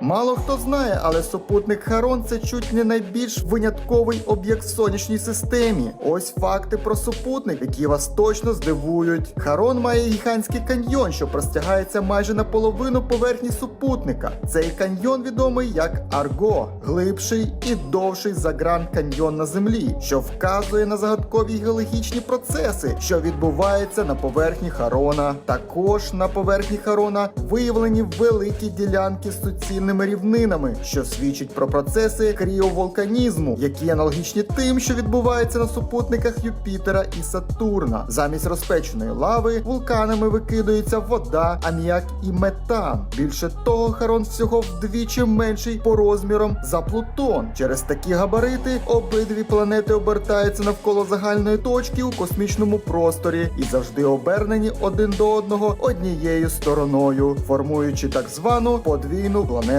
Мало хто знає, але супутник Харон це чуть не найбільш винятковий об'єкт в сонячній системі. Ось факти про супутник, які вас точно здивують. Харон має гігантський каньйон, що простягається майже на половину поверхні супутника. Цей каньйон відомий як Арго, глибший і довший за Гранд Каньйон на землі, що вказує на загадкові геологічні процеси, що відбуваються на поверхні Харона. Також на поверхні Харона виявлені великі ділянки з суцільними рівнинами, що свідчить про процеси кріовулканізму, які аналогічні тим, що відбуваються на супутниках Юпітера і Сатурна. Замість розпеченої лави вулканами викидується вода, аміак і метан. Більше того, Харон всього вдвічі менший по розмірам за Плутон. Через такі габарити обидві планети обертаються навколо загальної точки у космічному просторі і завжди обернені один до одного однією стороною, формуючи так звану подвійну планету